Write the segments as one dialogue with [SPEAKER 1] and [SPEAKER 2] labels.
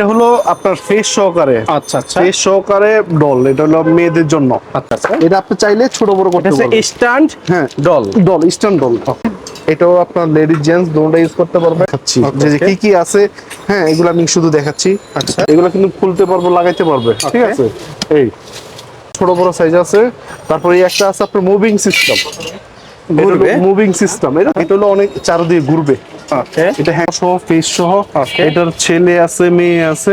[SPEAKER 1] এটা হলো আপনার ফেস সহকারে।
[SPEAKER 2] আচ্ছা আচ্ছা।
[SPEAKER 1] ফেস সহকারে ডল এটা হলো মেয়েদের জন্য।
[SPEAKER 2] আচ্ছা আচ্ছা।
[SPEAKER 1] এটা আপনি চাইলে ছোট বড় করতে পারবেন।
[SPEAKER 2] স্ট্যান্ড
[SPEAKER 1] হ্যাঁ
[SPEAKER 2] ডল
[SPEAKER 1] ডল ইস্টার্ন ডল এটাও আপনার লেডিস জেন্টস দুটোটা ইউজ করতে পারবে। দেখাচ্ছি। যে যে কি কি আছে হ্যাঁ এগুলো আমি শুধু দেখাচ্ছি।
[SPEAKER 2] আচ্ছা।
[SPEAKER 1] এগুলো কিন্তু খুলতে পারব লাগাইতে পারবে। ঠিক আছে? এই ছোট বড় সাইজ আছে। তারপরে এই একটা আছে আপনার মুভিং সিস্টেম
[SPEAKER 2] ঘুরবে?
[SPEAKER 1] মুভিং সিস্টেম এটা এটা হলো অনেক চারদিকে ঘুরবে।
[SPEAKER 2] ওকে
[SPEAKER 1] এটা হ্যাঁ সহ ফেস সহ। এটার ছেলে আছে মেয়ে আছে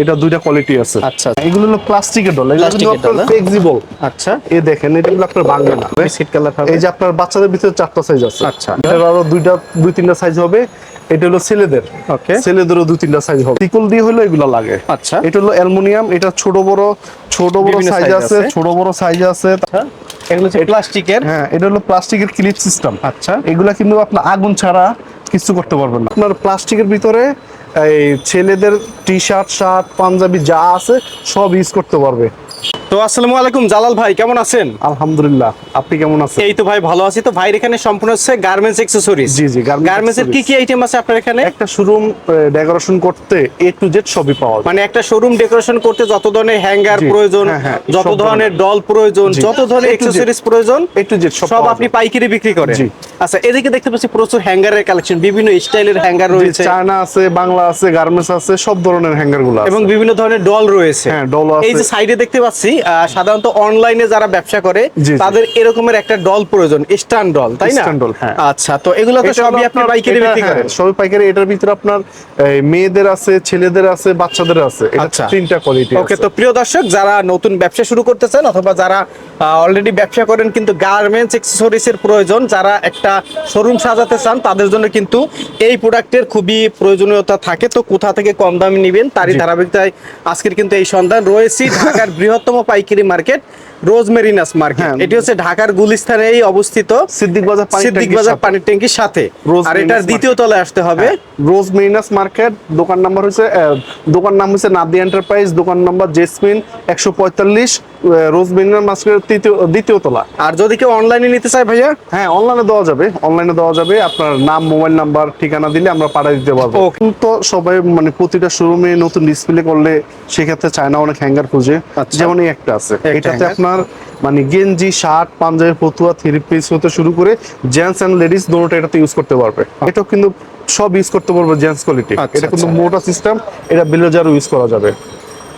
[SPEAKER 1] এটা দুইটা কোয়ালিটি আছে।
[SPEAKER 2] আচ্ছা।
[SPEAKER 1] এগুলো হলো প্লাস্টিকের ডল এগুলো? ফ্লেক্সিবল
[SPEAKER 2] আচ্ছা।
[SPEAKER 1] এই দেখেন এটা কিন্তু আপনার ভাঙবে না
[SPEAKER 2] বিস্কিট কালার হবে।
[SPEAKER 1] এই যে আপনার বাচ্চাদের ভিতরে চারটা সাইজ আছে।
[SPEAKER 2] আচ্ছা।
[SPEAKER 1] এটার আরও দুইটা দুই তিনটা সাইজ হবে। এটা হলো ছেলেদের।
[SPEAKER 2] Okay.
[SPEAKER 1] ছেলেদেরও দুই তিনটা সাইজ হবে। টিকল দিয়ে হলো এগুলো লাগে।
[SPEAKER 2] আচ্ছা।
[SPEAKER 1] এটা হলো অ্যালুমিনিয়াম এটা ছোট বড় ছোট বড় সাইজ আছে
[SPEAKER 2] আছে।
[SPEAKER 1] ছোট বড় সাইজ আছে।
[SPEAKER 2] আচ্ছা। এগুলো প্লাস্টিকের
[SPEAKER 1] হ্যাঁ এটা হলো প্লাস্টিকের ক্লিপ সিস্টেম
[SPEAKER 2] আচ্ছা।
[SPEAKER 1] এগুলা কিন্তু আপনার আগুন ছাড়া কিছু করতে পারবেন না। আপনার প্লাস্টিকের ভিতরে এই ছেলেদের টি শার্ট শার্ট পাঞ্জাবি যা আছে সব ইউজ করতে পারবে।
[SPEAKER 2] তো আসসালামু আলাইকুম জালাল ভাই কেমন আছেন?
[SPEAKER 1] আলহামদুলিল্লাহ আপনি কেমন আছেন?
[SPEAKER 2] এই তো ভাই ভালো আছি। তো ভাইয়ের এখানে সম্পূর্ণ হচ্ছে গার্মেন্টস অ্যাকসেসরিজ
[SPEAKER 1] জি, জি,
[SPEAKER 2] গার্মেন্টস এর কি কি আইটেম আছে আপনার এখানে?
[SPEAKER 1] একটা শোরুম ডেকোরেশন করতে এ টু জেড সবই পাওয়া যায়।
[SPEAKER 2] মানে একটা শোরুম ডেকোরেশন করতে যত ধরনের হ্যাঙ্গার প্রয়োজন
[SPEAKER 1] হ্যাঁ, হ্যাঁ,
[SPEAKER 2] যত ধরনের। ডল প্রয়োজন যত ধরনের অ্যাকসেসরিজ প্রয়োজন
[SPEAKER 1] এ টু জেড সব
[SPEAKER 2] আপনি পাইকারি বিক্রি করেন।
[SPEAKER 1] জি।
[SPEAKER 2] আচ্ছা এদিকে দেখতে পাচ্ছি প্রচুর হ্যাঙ্গারের কালেকশন বিভিন্ন স্টাইলের হ্যাঙ্গার রয়েছে।
[SPEAKER 1] চায়না আছে বাংলা আছে গার্মেন্টস আছে সব ধরনের হ্যাঙ্গারগুলো।
[SPEAKER 2] এবং বিভিন্ন ধরনের ডল রয়েছে।
[SPEAKER 1] হ্যাঁ, ডল আছে।
[SPEAKER 2] এই যে সাইডে দেখতে পাচ্ছি সাধারণত অনলাইনে যারা ব্যবসা করে। তাদের এরকমের একটা ডল প্রয়োজন স্টান ডল তাই না
[SPEAKER 1] doll, হ্যাঁ।
[SPEAKER 2] আচ্ছা তো এগুলো তো সবই আপনি
[SPEAKER 1] আপনার-
[SPEAKER 2] পাইকারি বিক্রি
[SPEAKER 1] হ্যাঁ,
[SPEAKER 2] করেন
[SPEAKER 1] সবই পাইকারি এটার ভিতরে আপনার মেয়েদের আছে ছেলেদের আছে বাচ্চাদের আছে এটা
[SPEAKER 2] আচ্ছা।
[SPEAKER 1] তিনটা কোয়ালিটি
[SPEAKER 2] ওকে তো প্রিয় দর্শক যারা নতুন ব্যবসা শুরু করতে চান অথবা যারা অলরেডি ব্যবসা করেন কিন্তু গার্মেন্টস অ্যাক্সেসরিজ এর প্রয়োজন যারা একটা শোরুম সাজাতে চান তাদের জন্য কিন্তু এই প্রোডাক্টের খুবই প্রয়োজনীয়তা থাকে তো কোথা থেকে কম দামে নেবেন তারই। ধারাবাহিকতায় আজকের কিন্তু এই সন্ধান রয়েছে ঢাকার বৃহত্তম পাইকারি মার্কেট রোজমেরিনাস মার্কেট।
[SPEAKER 1] হ্যাঁ।
[SPEAKER 2] এটি হচ্ছে ঢাকার গুলিস্তানেই অবস্থিত
[SPEAKER 1] সিদ্দিক বাজার
[SPEAKER 2] সিদ্দিক বাজার পানির ট্যাঙ্কির সাথে। আর এটার দ্বিতীয় তলায় আসতে হবে।
[SPEAKER 1] রোজ মেরিনাস মার্কেট। দোকান নাম্বার হচ্ছে দোকান নাম হচ্ছে নাদি এন্টারপ্রাইজ দোকান নাম্বার জেসমিন একশো পঁয়তাল্লিশ রোজ মেরিনাস মার্কেট তৃতীয় দ্বিতীয় তলা।
[SPEAKER 2] আর যদি কেউ অনলাইনে নিতে চায় ভাইয়া?
[SPEAKER 1] হ্যাঁ অনলাইনে দেওয়া যাবে। অনলাইনে দেওয়া যাবে। আপনার নাম মোবাইল নাম্বার ঠিকানা দিলে আমরা পাঠিয়ে দিতে পারব।
[SPEAKER 2] Okay.
[SPEAKER 1] তো সবাই মানে প্রতিটা শোরুমে নতুন ডিসপ্লে করলে সেক্ষেত্রে চায়না অনেক হ্যাঙ্গার খুঁজে।
[SPEAKER 2] আচ্ছা।
[SPEAKER 1] যেমন এই একটা আছে। এটাতে
[SPEAKER 2] hanger।
[SPEAKER 1] আপনার মানে গেঞ্জি শার্ট পাঞ্জাবি ফতুয়া থ্রি পিস হতে শুরু করে জেন্টস এন্ড লেডিস দুটোটা এটাতে ইউজ করতে পারবে। এটাও কিন্তু সব ইউজ করতে পারবে জেন্টস কোয়ালিটি
[SPEAKER 2] আচ্ছা,
[SPEAKER 1] এটা কিন্তু
[SPEAKER 2] আচ্ছা।
[SPEAKER 1] মোটা সিস্টেম এটা বিলোজারও ইউজ করা যাবে।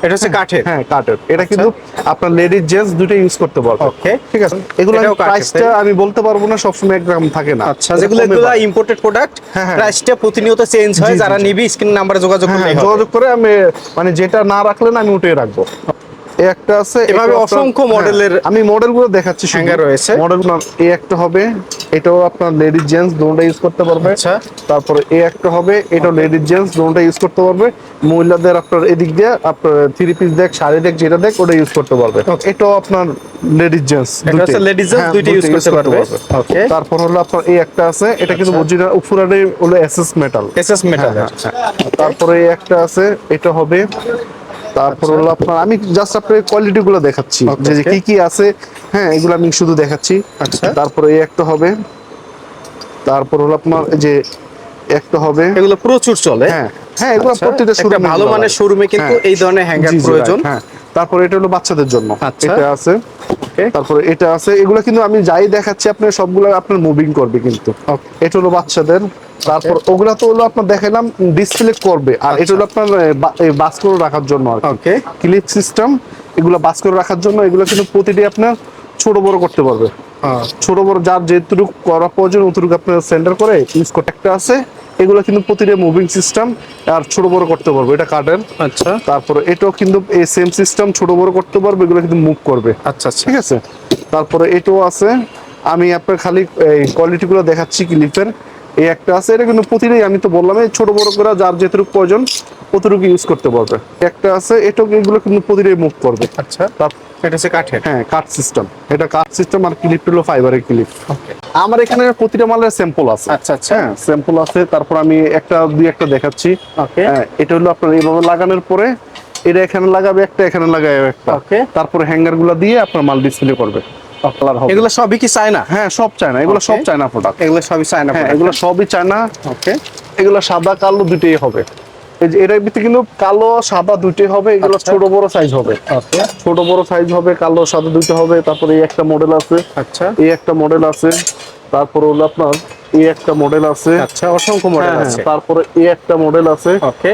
[SPEAKER 2] এটা হচ্ছে কাঠের?
[SPEAKER 1] হ্যাঁ কাটের এটা কিন্তু আপনার জেন্টস দুটো ইউজ করতে পারবে।
[SPEAKER 2] Okay.
[SPEAKER 1] ঠিক আছে? এগুলো প্রাইসটা আমি বলতে পারব না সবসময় থাকে না।
[SPEAKER 2] আচ্ছা যেগুলো এগুলো ইম্পোর্টেড প্রোডাক্ট। প্রাইসটা প্রতিনিয়ত চেঞ্জ হয়। যারা নিবি স্ক্রিন নাম্বারে যোগাযোগ
[SPEAKER 1] হ্যাঁ, হ্যাঁ, যোগাযোগ করে আমি মানে যেটা না রাখলেন আমি উঠে রাখব। একটা আছে
[SPEAKER 2] এভাবে অসংখ্য
[SPEAKER 1] হ্যাঁ,
[SPEAKER 2] মডেলের-
[SPEAKER 1] আমি মডেলগুলো দেখাচ্ছি
[SPEAKER 2] Hanger রয়েছে।
[SPEAKER 1] মডেল এই একটা হবে এটাও আপনার লেডিস জেন্টস দুটোটা ইউজ করতে পারবে।
[SPEAKER 2] আচ্ছা।
[SPEAKER 1] তারপরে এই একটা হবে এটাও লেডিস জেন্টস দুটোটা ইউজ করতে পারবে। মহিলাদের আপনার এদিক দিয়ে আপনার থ্রি পিস দেখ শাড়ি দেখ যেটা দেখ ওটা ইউজ করতে পারবে। এটাও আপনার লেডিস জেন্টস
[SPEAKER 2] এটা হচ্ছে ladies gents দুইটাই use করতে পারবে। Okay.
[SPEAKER 1] তারপর হলো আপনার এই একটা আছে এটা কিন্তু
[SPEAKER 2] আচ্ছা।
[SPEAKER 1] অরিজিনাল উপরে হলো এসএস মেটাল
[SPEAKER 2] এসএস মেটাল
[SPEAKER 1] হ্যাঁ, তারপরে এই একটা আছে এটা হবে তারপর হলো আপনার আমি জাস্ট আপনার কোয়ালিটি গুলো দেখাচ্ছি। যে কি কি আছে হ্যাঁ এগুলো আমি শুধু দেখাচ্ছি।
[SPEAKER 2] আচ্ছা।
[SPEAKER 1] তারপরে এই একটা হবে। তারপর হলো আপনার যে একটা হবে।
[SPEAKER 2] এগুলো প্রচুর চলে।
[SPEAKER 1] হ্যাঁ হ্যাঁ এগুলো
[SPEAKER 2] আচ্ছা,
[SPEAKER 1] প্রত্যেকটা
[SPEAKER 2] ভালো মানের শোরুমে কিন্তু এই ধরনের হ্যাঙ্গার প্রয়োজন।
[SPEAKER 1] হ্যাঁ। তারপর এটা হলো বাচ্চাদের জন্য।
[SPEAKER 2] আচ্ছা।
[SPEAKER 1] এটা আছে. তারপরে এটা আছে। এগুলো কিন্তু আমি যাই দেখাচ্ছি আপনার সবগুলো আপনার মুভিং করবে কিন্তু। এটা হলো বাচ্চাদের। তারপর ওগুলা তো হলো আপনার দেখালাম ডিসপ্লে করবে। আর এটা হলো আপনার বাস করে রাখার জন্য আর
[SPEAKER 2] ওকে
[SPEAKER 1] ক্লিপ সিস্টেম এগুলো বাস করে রাখার জন্য এগুলো কিন্তু প্রতিটি আপনার ছোট বড় করতে পারবে।
[SPEAKER 2] হ্যাঁ।
[SPEAKER 1] ছোট বড় যার যেটুকু করা প্রয়োজন অতটুকু আপনার সেন্টার করে ইউজ করতে একটা আছে। এগুলো কিন্তু প্রতিটা মুভিং সিস্টেম আর ছোট বড় করতে পারবে। এটা কাটের
[SPEAKER 2] আচ্ছা।
[SPEAKER 1] তারপরে এটাও কিন্তু এই সেম সিস্টেম ছোট বড় করতে পারবে এগুলো কিন্তু মুভ করবে।
[SPEAKER 2] আচ্ছা আচ্ছা।
[SPEAKER 1] ঠিক আছে? তারপরে এটাও আছে। আমি আপনার খালি এই কোয়ালিটি গুলো দেখাচ্ছি ক্লিপের এই একটা আছে এটা কিন্তু প্রতিটাই আমি তো বললাম এই ছোট বড় করে যার যেটুকু প্রয়োজন অতটুকু ইউজ করতে পারবে। একটা আছে এটাও এগুলো কিন্তু প্রতিটাই মুভ করবে।
[SPEAKER 2] আচ্ছা।
[SPEAKER 1] তার-
[SPEAKER 2] এটা হচ্ছে কাঠের?
[SPEAKER 1] হ্যাঁ কাট সিস্টেম এটা কাট সিস্টেম আর ক্লিপ হলো ফাইবারের ক্লিপ আমার এখানে প্রতিটা মালের স্যাম্পল আছে।
[SPEAKER 2] আচ্ছা আচ্ছা।
[SPEAKER 1] হ্যাঁ স্যাম্পল আছে। তারপর আমি একটা দুই একটা দেখাচ্ছি। হ্যাঁ এটা হলো আপনার এইভাবে লাগানোর পরে এটা এখানে লাগাবে একটা এখানে লাগাবে একটা। তারপরে হ্যাঙ্গারগুলো দিয়ে আপনার মাল ডিসপ্লে করবে।
[SPEAKER 2] এগুলো সবই কি চায়না?
[SPEAKER 1] হ্যাঁ সব চায়না। এগুলো সব চায়না প্রোডাক্ট
[SPEAKER 2] এগুলো সবই চায়না
[SPEAKER 1] হ্যাঁ এগুলো সবই চায়না।
[SPEAKER 2] ওকে
[SPEAKER 1] এগুলো সাদা কালো দুটোই হবে। এই যে এটার ভিতরে কিন্তু কালো সাদা দুটোই হবে। এগুলো
[SPEAKER 2] আচ্ছা।
[SPEAKER 1] ছোট বড় সাইজ হবে।
[SPEAKER 2] ওকে
[SPEAKER 1] ছোট বড় সাইজ হবে কালো সাদা দুটো হবে। তারপরে এই একটা মডেল আছে।
[SPEAKER 2] আচ্ছা।
[SPEAKER 1] এই একটা মডেল আছে। তারপর হলো আপনার এই একটা মডেল আছে।
[SPEAKER 2] আচ্ছা অসংখ্য মডেল
[SPEAKER 1] হ্যাঁ,
[SPEAKER 2] আছে।
[SPEAKER 1] তারপরে এই একটা মডেল আছে।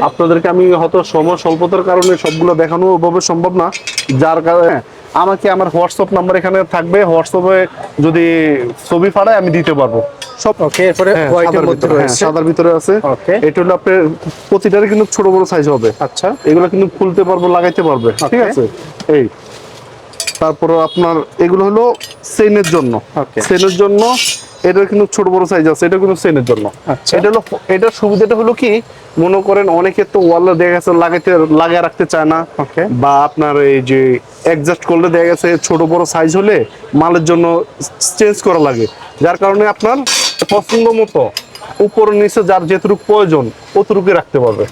[SPEAKER 1] আপনাদেরকে আমি হয়তো সময় স্বল্পতার কারণে সবগুলো দেখানো ওভাবে সম্ভব না। যার কারণে আমাকে আমার হোয়াটসঅ্যাপ নাম্বার এখানে থাকবে। হোয়াটসঅ্যাপে যদি ছবি পাঠায় আমি দিতে পারব। সব
[SPEAKER 2] ওকে এরপরে
[SPEAKER 1] হ্যাঁ,
[SPEAKER 2] হোয়াইটের মধ্যে
[SPEAKER 1] হ্যাঁ,
[SPEAKER 2] রয়েছে।
[SPEAKER 1] সাদার ভিতরে আছে।
[SPEAKER 2] Okay.
[SPEAKER 1] এটা হলো আপনার কিন্তু ছোট বড় সাইজ হবে।
[SPEAKER 2] আচ্ছা।
[SPEAKER 1] এগুলো কিন্তু খুলতে পারব লাগাইতে পারবে ঠিক আছে? এই। তারপরে আপনার এগুলো হলো সেনের জন্য. সেনের জন্য এটার কিন্তু ছোট বড় সাইজ আছে এটা কিন্তু সেনের জন্য।
[SPEAKER 2] আচ্ছা।
[SPEAKER 1] এটা হলো এটার সুবিধাটা হলো কি মনে করেন অনেকে তো ওয়ালে দেখা গেছে লাগাইতে লাগিয়ে রাখতে চায় না। বা আপনার এই যে অ্যাডজাস্ট করলে দেখা গেছে ছোট বড় সাইজ হলে মালের জন্য চেঞ্জ করা লাগে। যার কারণে আপনার পছন্দ মতো উপর নিচে যার যেটুকু প্রয়োজন অতটুকু রাখতে পারবে।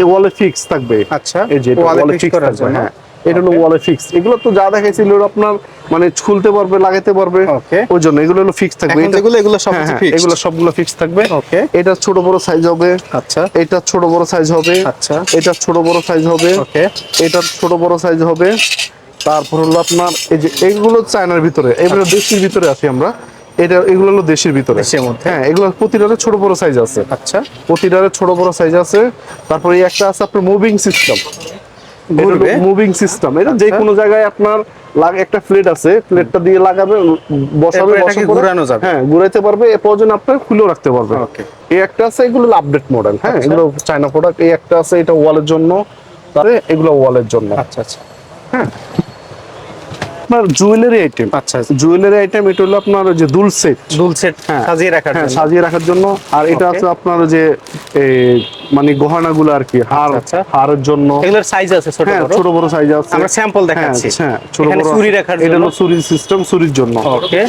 [SPEAKER 1] এই ওয়ালে ফিক্স থাকবে।
[SPEAKER 2] আচ্ছা,
[SPEAKER 1] এই যে ওয়ালে ফিক্স থাকবে। হ্যাঁ এটা হলো ওয়ালে ফিক্স এগুলো তো যা দেখাইছিল আপনার মানে খুলতে পারবে লাগাইতে পারবে। ওই জন্য এগুলো হলো ফিক্স থাকবে।
[SPEAKER 2] যেগুলো, এগুলো সব
[SPEAKER 1] হ্যাঁ,
[SPEAKER 2] কিছু
[SPEAKER 1] হ্যাঁ,
[SPEAKER 2] fixed।
[SPEAKER 1] এগুলো সবগুলো ফিক্স থাকবে।
[SPEAKER 2] Okay.
[SPEAKER 1] এটা ছোট বড় সাইজ হবে।
[SPEAKER 2] আচ্ছা।
[SPEAKER 1] এটা ছোট বড় সাইজ হবে।
[SPEAKER 2] আচ্ছা।
[SPEAKER 1] এটা ছোট বড় সাইজ হবে।
[SPEAKER 2] ওকে
[SPEAKER 1] এটা ছোট বড় সাইজ হবে। তারপর হলো আপনার এই যে এইগুলো চায়নার ভিতরে এগুলো দেশের ভিতরে আছি আমরা। এটা এগুলো হলো দেশের ভিতরে।
[SPEAKER 2] দেশের মধ্যে।
[SPEAKER 1] হ্যাঁ এগুলো প্রতিটারে ছোট বড় সাইজ আছে।
[SPEAKER 2] আচ্ছা।
[SPEAKER 1] প্রতিটারে ছোট বড় সাইজ আছে। তারপরে এই একটা আছে আপনার মুভিং সিস্টেম মুভিং সিস্টেম এটা যে
[SPEAKER 2] আচ্ছা।
[SPEAKER 1] কোনো জায়গায় আপনার লাগ একটা প্লেট আছে। প্লেটটা দিয়ে লাগাবে বসাবে পরে-
[SPEAKER 2] ঘোরানো যাবে?
[SPEAKER 1] হ্যাঁ ঘুরাইতে পারবে। এ প্রয়োজন আপনার খুলেও রাখতে পারবে। এই একটা আছে এগুলো আপডেট মডেল হ্যাঁ
[SPEAKER 2] আচ্ছা।
[SPEAKER 1] এগুলো চায়না প্রোডাক্ট এই একটা আছে এটা ওয়ালের জন্য। তারপরে এগুলো ওয়ালের জন্য।
[SPEAKER 2] আচ্ছা আচ্ছা।
[SPEAKER 1] আপনার জুয়েলারি আইটেম
[SPEAKER 2] আচ্ছা
[SPEAKER 1] জুয়েলারি আইটেম এটা হলো আপনার যে দুল সেট
[SPEAKER 2] দুল সেট
[SPEAKER 1] হ্যাঁ।
[SPEAKER 2] সাজিয়ে রাখার
[SPEAKER 1] হ্যাঁ
[SPEAKER 2] জন্য।
[SPEAKER 1] সাজিয়ে রাখার জন্য। আর এটা আছে আপনার যে মানে গহনাগুলো আর কি হার
[SPEAKER 2] আচ্ছা, আচ্ছা।
[SPEAKER 1] হারের জন্য।
[SPEAKER 2] এগুলোর সাইজ আছে ছোট
[SPEAKER 1] হ্যাঁ
[SPEAKER 2] বড়।
[SPEAKER 1] ছোট বড় সাইজ আছে।
[SPEAKER 2] আমরা স্যাম্পল দেখাচ্ছি।
[SPEAKER 1] হ্যাঁ, ছোট বড়।
[SPEAKER 2] চুরি। রাখার
[SPEAKER 1] এটা হলো চুরির সিস্টেম চুরির জন্য.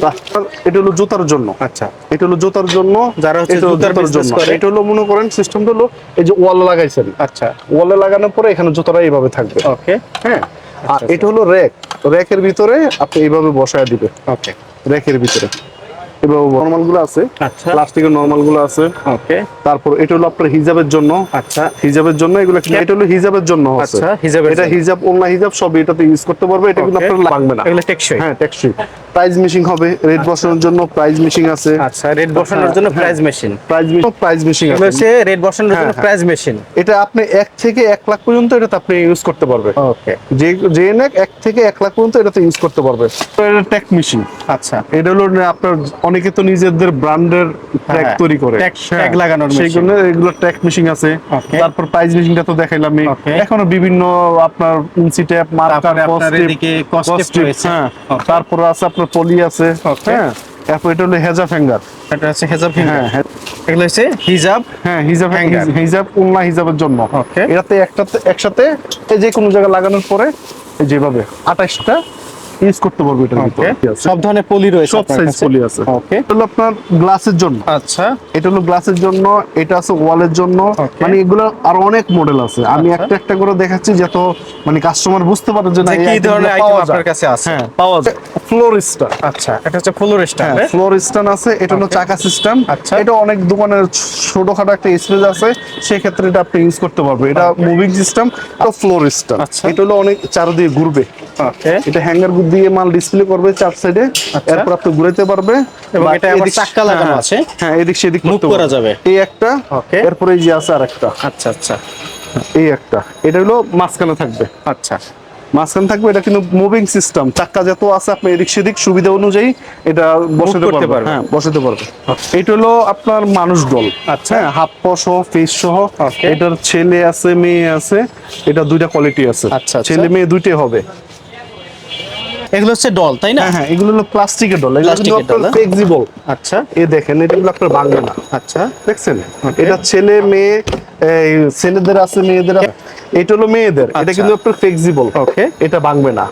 [SPEAKER 1] তারপর এটা হলো জুতার জন্য।
[SPEAKER 2] আচ্ছা।
[SPEAKER 1] এটা হলো জুতার জন্য।
[SPEAKER 2] যারা হচ্ছে জুতার
[SPEAKER 1] জন্য।
[SPEAKER 2] করে।
[SPEAKER 1] এটা হলো মনে করেন সিস্টেমটা হলো এই যে ওয়াল লাগাইছেন।
[SPEAKER 2] আচ্ছা।
[SPEAKER 1] ওয়ালে লাগানোর পরে এখানে জুতাটা এইভাবে থাকবে।
[SPEAKER 2] ওকে
[SPEAKER 1] হ্যাঁ। আর
[SPEAKER 2] আচ্ছা।
[SPEAKER 1] এটা হলো র্যাক র্যাকের ভিতরে আপনি এইভাবে বসায় দিবে।
[SPEAKER 2] ওকে।
[SPEAKER 1] র্যাকের ভিতরে। এভাবে নর্মালগুলো আছে।
[SPEAKER 2] আচ্ছা।
[SPEAKER 1] প্লাস্টিকের নর্মালগুলো আছে।
[SPEAKER 2] ওকে।
[SPEAKER 1] তারপর এটা হলো আপনার হিজাবের জন্য।
[SPEAKER 2] আচ্ছা।
[SPEAKER 1] হিজাবের জন্য এগুলো এটা হলো হিজাবের জন্য আছে।
[SPEAKER 2] আচ্ছা, হিজাবের
[SPEAKER 1] এটা। হিজাব অন্য হিজাব সব এটাতে ইউজ করতে পারবে। এটা কিন্তু আপনার লাগবে না।
[SPEAKER 2] এগুলো টেকসই।
[SPEAKER 1] হ্যাঁ টেকসই। প্রাইজ মেশিং হবে রেড বসানোর জন্য প্রাইজ মেশিং আছে।
[SPEAKER 2] আচ্ছা রেড বসানোর জন্য prize machine
[SPEAKER 1] prize machine prize machine আছে।
[SPEAKER 2] হচ্ছে রেড বসানোর জন্য
[SPEAKER 1] হ্যাঁ, হ্যাঁ।
[SPEAKER 2] প্রাইজ মেশিন
[SPEAKER 1] এটা আপনি এক থেকে এক লাখ পর্যন্ত এটাতে আপনি ইউজ করতে পারবে
[SPEAKER 2] ওকে
[SPEAKER 1] যে যে নেক এক থেকে এক লাখ পর্যন্ত এটাতে ইউজ করতে পারবে। তো এটা ট্যাক মেশিন
[SPEAKER 2] আচ্ছা।
[SPEAKER 1] এটা হলো আপনার অনেকে তো নিজেদের ব্র্যান্ডের ট্যাগ
[SPEAKER 2] হ্যাঁ,
[SPEAKER 1] তৈরি করে। হ্যাঁ,
[SPEAKER 2] tag লাগানোর
[SPEAKER 1] সেই
[SPEAKER 2] machine।
[SPEAKER 1] জন্য এগুলো ট্যাগ মেশিন আছে. তারপর প্রাইজ মেশিনটা তো দেখাইলাম
[SPEAKER 2] Okay.
[SPEAKER 1] এখনও বিভিন্ন আপনার ইঞ্চি ট্যাপ মার্কার
[SPEAKER 2] costive রয়েছে।
[SPEAKER 1] হ্যাঁ। তারপর আছে আপনার পলি আছে. হ্যাঁ? তারপর এটা হলো হেজা ফিঙ্গার
[SPEAKER 2] এটা হচ্ছে হেজাব ফিঙ্গার
[SPEAKER 1] হ্যাঁ হ্যাঁ।
[SPEAKER 2] এগুলো হচ্ছে হিজাব
[SPEAKER 1] হ্যাঁ হিজাব. হিজাব উন্না হিজাবের জন্য. এটাতে একটাতে একসাথে এই যে কোনো জায়গায় লাগানোর পরে যেভাবে আঠাশটা ইউজ করতে পারব এটার ভিতরে।
[SPEAKER 2] সব ধরনের পলি রয়েছে
[SPEAKER 1] সব সাইজ পলি আছে।
[SPEAKER 2] ওকে
[SPEAKER 1] এটা হলো আপনার গ্লাসের জন্য।
[SPEAKER 2] আচ্ছা।
[SPEAKER 1] এটা হলো গ্লাসের জন্য এটা আছে ওয়ালের জন্য। মানে এগুলো আর অনেক মডেল আছে। আমি
[SPEAKER 2] আচ্ছা।
[SPEAKER 1] একটা একটা করে দেখাচ্ছি যত মানে কাস্টমার বুঝতে পারে যে না এই
[SPEAKER 2] ধরনের আইটেম আপনার। কাছে আছে?
[SPEAKER 1] হ্যাঁ। পাওয়া যায়। ফ্লোরিস্টা
[SPEAKER 2] আচ্ছা এটা হচ্ছে ফ্লোরিস্টা
[SPEAKER 1] হ্যাঁ ফ্লোর স্ট্যান্ড আছে। এটা হলো চাকা সিস্টেম
[SPEAKER 2] আচ্ছা।
[SPEAKER 1] এটা অনেক দোকানের ছোটখাটো একটা স্পেস আছে। সেই ক্ষেত্রে এটা আপনি ইউজ করতে পারবেন। এটা মুভিং সিস্টেম আর ফ্লোর স্ট্যান্ড
[SPEAKER 2] আচ্ছা।
[SPEAKER 1] এটা হলো অনেক চারদিকে ঘুরবে। এটা হ্যাঙ্গার দিয়ে মাল ডিসপ্লে করবে চার সাইডে
[SPEAKER 2] আচ্ছা।
[SPEAKER 1] এরপর আপনি ঘুরাইতে পারবে।
[SPEAKER 2] এবং এটা আবার
[SPEAKER 1] এদিক-
[SPEAKER 2] লাগানো
[SPEAKER 1] হ্যাঁ,
[SPEAKER 2] আছে।
[SPEAKER 1] হ্যাঁ এদিক সেদিক করতে
[SPEAKER 2] করা যাবে।
[SPEAKER 1] এই একটা. এরপরে এই যে আছে আরেকটা।
[SPEAKER 2] আচ্ছা আচ্ছা।
[SPEAKER 1] এই একটা। এটা হলো মাঝখানে থাকবে।
[SPEAKER 2] আচ্ছা।
[SPEAKER 1] মাঝখানে থাকবে এটা কিন্তু মুভিং সিস্টেম চাক্কা যত আছে আপনি এদিক সেদিক সুবিধা অনুযায়ী এটা বসাতে
[SPEAKER 2] করতে
[SPEAKER 1] পারবে।
[SPEAKER 2] পারবে।
[SPEAKER 1] হ্যাঁ বসাতে পারবে। এটা হলো আপনার মানুষ দল।
[SPEAKER 2] আচ্ছা।
[SPEAKER 1] হ্যাঁ হাত পা সহ ফেস সহ। এটার ছেলে আছে মেয়ে আছে এটা দুইটা কোয়ালিটি আছে।
[SPEAKER 2] আচ্ছা, আচ্ছা।
[SPEAKER 1] ছেলে মেয়ে দুইটাই হবে।
[SPEAKER 2] এগুলো হচ্ছে ডল তাই না?
[SPEAKER 1] হ্যাঁ হ্যাঁ এগুলো হলো প্লাস্টিকের ডল এগুলো
[SPEAKER 2] প্লাস্টিকের ডল,
[SPEAKER 1] ফ্লেক্সিবল
[SPEAKER 2] আচ্ছা।
[SPEAKER 1] এ দেখেন এটা হলো একটা ভাঙবে না।
[SPEAKER 2] আচ্ছা।
[SPEAKER 1] দেখছেন? এটা ছেলে মেয়ে এই ছেলেদের আছে মেয়েদের এটা হলো মেয়েদের এটা
[SPEAKER 2] আচ্ছা।
[SPEAKER 1] কিন্তু আপনার ফ্লেক্সিবল
[SPEAKER 2] ওকে
[SPEAKER 1] এটা ভাঙবে না।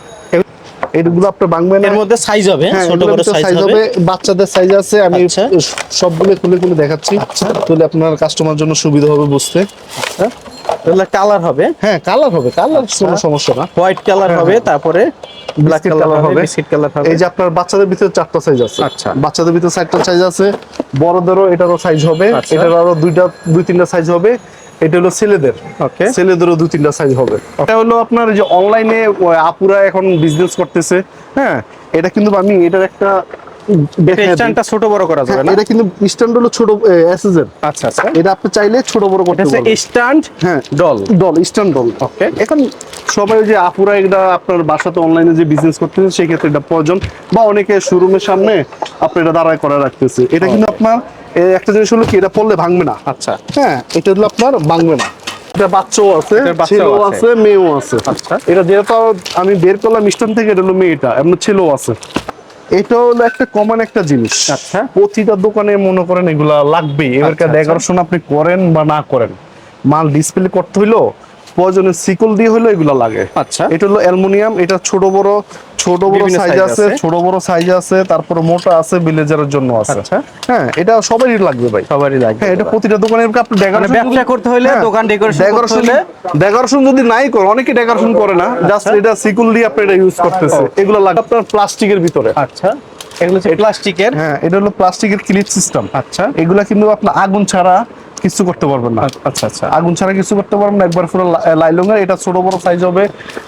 [SPEAKER 1] এগুলো আপনার ভাঙবে না
[SPEAKER 2] এর মধ্যে সাইজ হবে
[SPEAKER 1] হ্যাঁ,
[SPEAKER 2] ছোট বড় সাইজ হবে।
[SPEAKER 1] বাচ্চাদের সাইজ আছে আমি
[SPEAKER 2] আচ্ছা।
[SPEAKER 1] সবগুলো খুলে খুলে দেখাচ্ছি তাহলে আপনার কাস্টমার জন্য সুবিধা হবে বুঝতে।
[SPEAKER 2] আচ্ছা এগুলো কালার হবে।
[SPEAKER 1] হ্যাঁ কালার হবে কালার কোনো সমস্যা না।
[SPEAKER 2] হোয়াইট কালার হবে তারপরে ব্ল্যাক কালার হবে। বিস্কিট কালার হবে।
[SPEAKER 1] এই যে আপনার বাচ্চাদের ভিতরে চারটা সাইজ আছে।
[SPEAKER 2] আচ্ছা।
[SPEAKER 1] বাচ্চাদের ভিতরে চারটা সাইজ আছে বড়দেরও এটারও সাইজ হবে
[SPEAKER 2] আচ্ছা।
[SPEAKER 1] এটার আরও দুইটা দুই তিনটা সাইজ হবে। এটা হলো ছেলেদের।
[SPEAKER 2] ওকে
[SPEAKER 1] ছেলেদেরও দু তিনটা সাইজ হবে। এটা হলো আপনার যে অনলাইনে আপুরা এখন বিজনেস করতেছে। হ্যাঁ এটা কিন্তু আমি এটার একটা।
[SPEAKER 2] স্ট্যান্ডটা ছোট বড় করা যাবে
[SPEAKER 1] হ্যাঁ,
[SPEAKER 2] না?
[SPEAKER 1] এটা কিন্তু স্ট্যান্ড হলো ছোট
[SPEAKER 2] আচ্ছা আচ্ছা।
[SPEAKER 1] এটা আপনি চাইলে ছোট বড় করতে
[SPEAKER 2] এটা স্ট্যান্ড
[SPEAKER 1] হ্যাঁ।
[SPEAKER 2] Doll
[SPEAKER 1] doll stand doll
[SPEAKER 2] okay
[SPEAKER 1] এখন সবাই যে আপুরা এটা আপনার বাসাতে অনলাইনে যে বিজনেস করতেছে সেই ক্ষেত্রে এটা প্রয়োজন। বা অনেকে শোরুমের সামনে আপনি এটা দাঁড়ায় করা রাখতেছে। এটা কিন্তু আপনার একটা জিনিস হলো কি এটা পড়লে ভাঙবে না।
[SPEAKER 2] আচ্ছা।
[SPEAKER 1] হ্যাঁ এটা হলো আপনার ভাঙবে না। এটা বাচ্চাও আছে ছেলেও
[SPEAKER 2] আছে।
[SPEAKER 1] মেয়েও আছে।
[SPEAKER 2] আচ্ছা।
[SPEAKER 1] এটা যেহেতু আমি বের করলাম স্টোন থেকে এটা হলো মেয়েটা এমন ছেলেও আছে। এটা হলো একটা কমন একটা জিনিস
[SPEAKER 2] আচ্ছা।
[SPEAKER 1] প্রতিটা দোকানে মনে করেন এগুলা লাগবেই এবার
[SPEAKER 2] আচ্ছা, আচ্ছা।
[SPEAKER 1] ডেকোরেশন আপনি করেন বা না করেন মাল ডিসপ্লে করতে হইল প্রয়োজনে সিকল দিয়ে হইল এগুলা লাগে।
[SPEAKER 2] আচ্ছা।
[SPEAKER 1] এটা হলো অ্যালুমিনিয়াম এটা ছোট বড় ছোট বড় সাইজ আছে। ছোট বড় সাইজ আছে তারপরে মোটা আছে ভিলেজারের জন্য আছে।
[SPEAKER 2] আচ্ছা।
[SPEAKER 1] হ্যাঁ এটা সবারই লাগবে ভাই।
[SPEAKER 2] সবারই লাগবে
[SPEAKER 1] হ্যাঁ এটা প্রতিটা দোকানে আপনি
[SPEAKER 2] মানে
[SPEAKER 1] ডেকোরেশন
[SPEAKER 2] ব্যবসা করতে হলে দোকান ডেকোরেশন করতে হলে
[SPEAKER 1] ডেকোরেশন যদি নাই করে অনেকে ডেকোরেশন করে না জাস্ট এটা সিকুল দিয়ে আপনি এটা ইউজ করতেছে এগুলো লাগে আপনার প্লাস্টিকের ভিতরে।
[SPEAKER 2] আচ্ছা। এগুলো প্লাস্টিকের
[SPEAKER 1] হ্যাঁ এটা হলো প্লাস্টিকের ক্লিপ সিস্টেম
[SPEAKER 2] আচ্ছা।
[SPEAKER 1] এগুলা কিন্তু আপনার আগুন ছাড়া কিছু করতে পারবেন না।
[SPEAKER 2] আচ্ছা আচ্ছা
[SPEAKER 1] আগুন ছাড়া কিছু করতে পারবেন না। একবার পুরো লাইলঙ্গের এটা ছোট বড় সাইজ হবে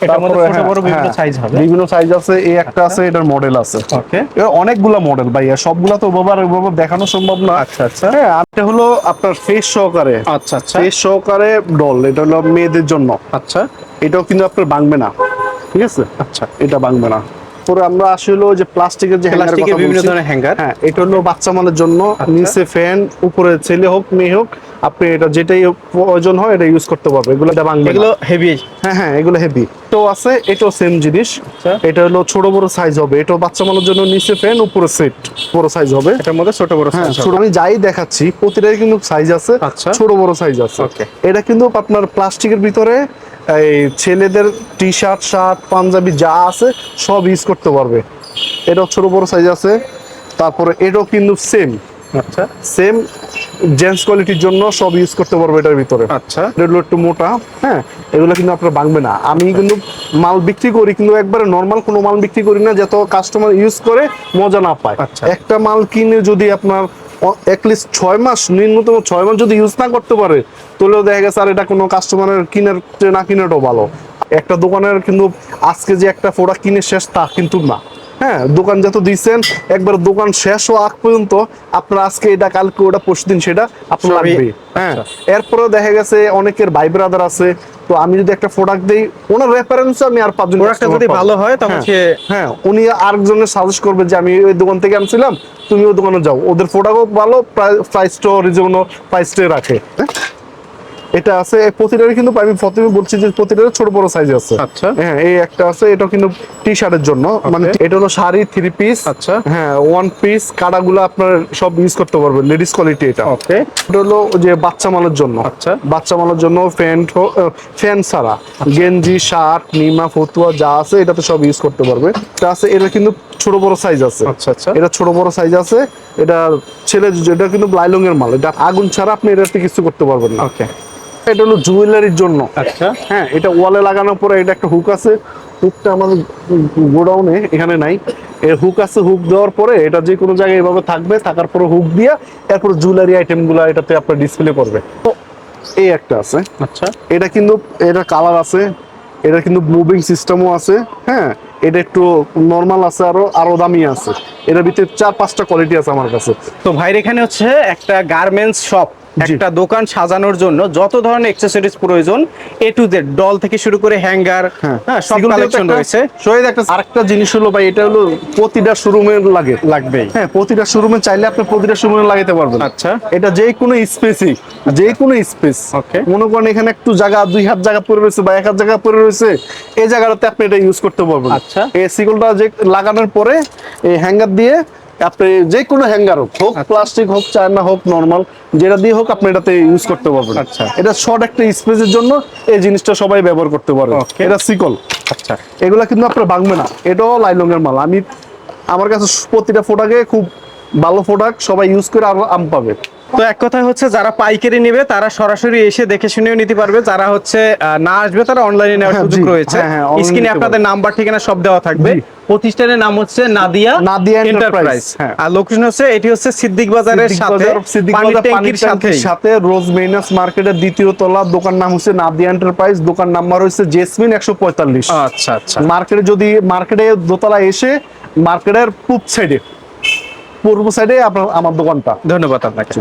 [SPEAKER 2] এটার মধ্যে ছোট
[SPEAKER 1] হ্যাঁ,
[SPEAKER 2] বড় বিভিন্ন
[SPEAKER 1] হ্যাঁ,
[SPEAKER 2] size হবে।
[SPEAKER 1] বিভিন্ন সাইজ আছে এই একটা আছে এটার মডেল আছে।
[SPEAKER 2] ওকে
[SPEAKER 1] এর অনেকগুলা মডেল ভাই আর সবগুলা তো ওভাবে ওভাবে দেখানো সম্ভব না।
[SPEAKER 2] আচ্ছা আচ্ছা।
[SPEAKER 1] হ্যাঁ আর এটা হলো আপনার ফেস সহকারে।
[SPEAKER 2] আচ্ছা আচ্ছা।
[SPEAKER 1] ফেস সহকারে ডল এটা হলো মেয়েদের জন্য।
[SPEAKER 2] আচ্ছা।
[SPEAKER 1] এটাও কিন্তু আপনার ভাঙবে না। ঠিক আছে?
[SPEAKER 2] আচ্ছা।
[SPEAKER 1] এটা ভাঙবে না। পরে আমরা আসলে যে প্লাস্টিকের যে হ্যাঙ্গারের
[SPEAKER 2] প্লাস্টিকের
[SPEAKER 1] কথা
[SPEAKER 2] বিভিন্ন
[SPEAKER 1] বলছি,
[SPEAKER 2] ধরনের হ্যাঙ্গার
[SPEAKER 1] হ্যাঁ এটা হলো বাচ্চা মালের জন্য নিচে ফ্যান উপরে ছেলে হোক মেয়ে হোক আপনি এটা যেটাই প্রয়োজন হয় এটা ইউজ করতে পারবে এগুলো এটা
[SPEAKER 2] এগুলো
[SPEAKER 1] এগুলো
[SPEAKER 2] হেভি
[SPEAKER 1] হ্যাঁ হ্যাঁ এগুলো হেভি তো আছে এটাও সেম জিনিস।
[SPEAKER 2] আচ্ছা।
[SPEAKER 1] এটা হলো ছোট বড় সাইজ হবে। এটাও বাচ্চা মালের জন্য নিচে ফ্যান উপরে সেট বড় সাইজ হবে।
[SPEAKER 2] এটার মধ্যে ছোট বড়
[SPEAKER 1] হ্যাঁ ছোট আমি যাই দেখাচ্ছি প্রতিটাই কিন্তু সাইজ আছে
[SPEAKER 2] আচ্ছা।
[SPEAKER 1] ছোট বড় সাইজ আছে। এটা কিন্তু আপনার প্লাস্টিকের ভিতরে এই ছেলেদের টি শার্ট শার্ট পাঞ্জাবি যা আছে সব ইউজ করতে পারবে। এটাও ছোট বড় সাইজ আছে। তারপরে এটাও কিন্তু সেম
[SPEAKER 2] আচ্ছা।
[SPEAKER 1] সেম জেন্টস কোয়ালিটির জন্য সব ইউজ করতে পারবে এটার ভিতরে।
[SPEAKER 2] আচ্ছা।
[SPEAKER 1] এটা একটু মোটা হ্যাঁ? এগুলো কিন্তু আপনার ভাঙবে না। আমি কিন্তু মাল বিক্রি করি কিন্তু একবারে নর্মাল কোনো মাল বিক্রি করি না যত কাস্টমার ইউজ করে মজা না পায়।
[SPEAKER 2] আচ্ছা।
[SPEAKER 1] একটা মাল কিনে যদি আপনার অ্যাটলিস্ট ছয় মাস, ন্যূনতম ছয় মাস যদি ইউজ না করতে পারে, তাহলেও দেখা গেছে আর এটা কোনো কাস্টমারের কিনার না কিনাটাও ভালো। একটা দোকানের কিন্তু আজকে যে একটা প্রোডাক্ট কিনে শেষ তা কিন্তু না। হ্যাঁ দোকান যত দিচ্ছেন একবার দোকান শেষ হওয়া আগ পর্যন্ত আপনার আজকে এটা কালকে ওটা পরশু দিন সেটা আপনার লাগবে। হ্যাঁ এরপরেও দেখা গেছে অনেকের ভাই ব্রাদার আছে তো আমি যদি একটা প্রোডাক্ট দেই ওনার রেফারেন্স আমি আর পাঁচজন
[SPEAKER 2] প্রোডাক্টটা যদি ভালো হয় তখন
[SPEAKER 1] হ্যাঁ,
[SPEAKER 2] সে
[SPEAKER 1] হ্যাঁ উনি আরেকজনের সাজেস্ট করবে যে আমি ওই দোকান থেকে আনছিলাম তুমি ওই দোকানে যাও। ওদের প্রোডাক্টও ভালো প্রাইসটাও রিজনেবল প্রাইসটাই রাখে। হ্যাঁ? এটা আছে প্রতিটারই কিন্তু আমি প্রথমে বলছি যে প্রতিটার ছোট বড় সাইজ আছে।
[SPEAKER 2] আচ্ছা।
[SPEAKER 1] হ্যাঁ এই একটা আছে এটা কিন্তু টি শার্টের জন্য মানে এটা হলো শাড়ি থ্রি পিস
[SPEAKER 2] আচ্ছা।
[SPEAKER 1] হ্যাঁ ওয়ান পিস কাটাগুলো আপনার সব ইউজ করতে পারবেন লেডিস কোয়ালিটি এটা।
[SPEAKER 2] ওকে
[SPEAKER 1] এটা হলো যে বাচ্চা মালের জন্য।
[SPEAKER 2] আচ্ছা।
[SPEAKER 1] বাচ্চা মালের জন্য প্যান্ট ফ্যান ছাড়া। গেঞ্জি শার্ট নিমা ফতুয়া যা আছে এটা তো সব ইউজ করতে পারবে। এটা আছে এটা কিন্তু ছোট বড় সাইজ আছে।
[SPEAKER 2] আচ্ছা, আচ্ছা।
[SPEAKER 1] এটা ছোট বড় সাইজ আছে এটা ছেলে এটা কিন্তু লাইলং এর মাল। এটা আগুন ছাড়া আপনি এটাতে কিছু করতে পারবেন না।
[SPEAKER 2] ওকে
[SPEAKER 1] এটা হলো জুয়েলারির জন্য।
[SPEAKER 2] আচ্ছা।
[SPEAKER 1] হ্যাঁ এটা ওয়ালে লাগানোর পরে এটা একটা হুক আছে। হুকটা আমাদের গোডাউনে এখানে নাই। এর হুক আছে হুক দেওয়ার পরে এটা যে কোনো জায়গায় এভাবে থাকবে থাকার পরে হুক দিয়া এরপর জুয়েলারি আইটেমগুলো এটাতে আপনার ডিসপ্লে করবে তো এই একটা আছে।
[SPEAKER 2] আচ্ছা।
[SPEAKER 1] এটা কিন্তু এটা কালার আছে এটা কিন্তু মুভিং সিস্টেমও আছে হ্যাঁ। এটা একটু নর্মাল আছে আরও আরও দামি আছে। এটার ভিতরে চার পাঁচটা কোয়ালিটি আছে আমার কাছে।
[SPEAKER 2] তো ভাইয়ের এখানে হচ্ছে একটা গার্মেন্টস শপ। একটা দোকান সাজানোর জন্য যত ধরনের অ্যাক্সেসরিজ প্রয়োজন এ টু জেড ডল থেকে শুরু করে হ্যাঙ্গার
[SPEAKER 1] হ্যাঁ।
[SPEAKER 2] সব কালেকশন রয়েছে।
[SPEAKER 1] শহীদ একটা আরেকটা জিনিস হলো ভাই এটা হলো প্রতিটা শোরুমে লাগে
[SPEAKER 2] লাগবেই।
[SPEAKER 1] হ্যাঁ। প্রতিটা শোরুমে চাইলে আপনি প্রতিটা শোরুমে লাগাতে পারবেন।
[SPEAKER 2] আচ্ছা।
[SPEAKER 1] এটা যে কোনো স্পেসই যে কোনো স্পেস
[SPEAKER 2] Okay.
[SPEAKER 1] মনে করেন এখানে একটু জায়গা দুই হাত জায়গা পড়ে রয়েছে বা এক হাত জায়গা পড়ে রয়েছে এই জায়গাটাতে আপনি এটা ইউজ করতে পারবেন।
[SPEAKER 2] আচ্ছা।
[SPEAKER 1] এই সিকলটা যে লাগানোর পরে এই হ্যাঙ্গার দিয়ে আপনি যে কোনো হ্যাঙ্গার হোক হোক প্লাস্টিক হোক চায়না হোক নর্মাল যেটা দিয়ে হোক আপনি এটাতে ইউজ করতে পারবেন।
[SPEAKER 2] আচ্ছা।
[SPEAKER 1] এটা শর্ট একটা স্পেসের জন্য এই জিনিসটা সবাই ব্যবহার করতে
[SPEAKER 2] পারবে
[SPEAKER 1] এটা সিকল
[SPEAKER 2] আচ্ছা।
[SPEAKER 1] এগুলা কিন্তু আপনার ভাঙবে না। এটাও লাইলংয়ের মাল। আমি আমার কাছে প্রতিটা ফোটাকে খুব ভালো প্রোডাক্ট সবাই ইউজ করে আর আম পাবে।
[SPEAKER 2] তো এক কথায় হচ্ছে যারা পাইকারি নেবে তারা সরাসরি এসে দেখে শুনেও নিতে পারবে। যারা হচ্ছে না আসবে তারা অনলাইনে নেওয়ার
[SPEAKER 1] হ্যাঁ,
[SPEAKER 2] সুযোগ রয়েছে।
[SPEAKER 1] হ্যাঁ, হ্যাঁ,
[SPEAKER 2] স্ক্রিনে আপনাদের নাম্বার ঠিকানা সব দেওয়া থাকবে। প্রতিষ্ঠানের নাম হচ্ছে নাদিয়া
[SPEAKER 1] নাদিয়া
[SPEAKER 2] এন্টারপ্রাইজ
[SPEAKER 1] হ্যাঁ।
[SPEAKER 2] আর লোকেশন হচ্ছে এটি হচ্ছে সিদ্দিক বাজারের সাথে পানির ট্যাঙ্কির সাথে
[SPEAKER 1] সাথে রোজ মেইনাস মার্কেটের দ্বিতীয় তলা দোকান নাম হচ্ছে নাদিয়া এন্টারপ্রাইজ দোকান নাম্বার হচ্ছে জেসমিন একশো পঁয়তাল্লিশ।
[SPEAKER 2] আচ্ছা আচ্ছা।
[SPEAKER 1] মার্কেটে যদি মার্কেটে দোতলা এসে মার্কেটের পূব সাইডে পূর্ব সাইডে আপনার আমার দোকানটা।
[SPEAKER 2] ধন্যবাদ আপনাকে।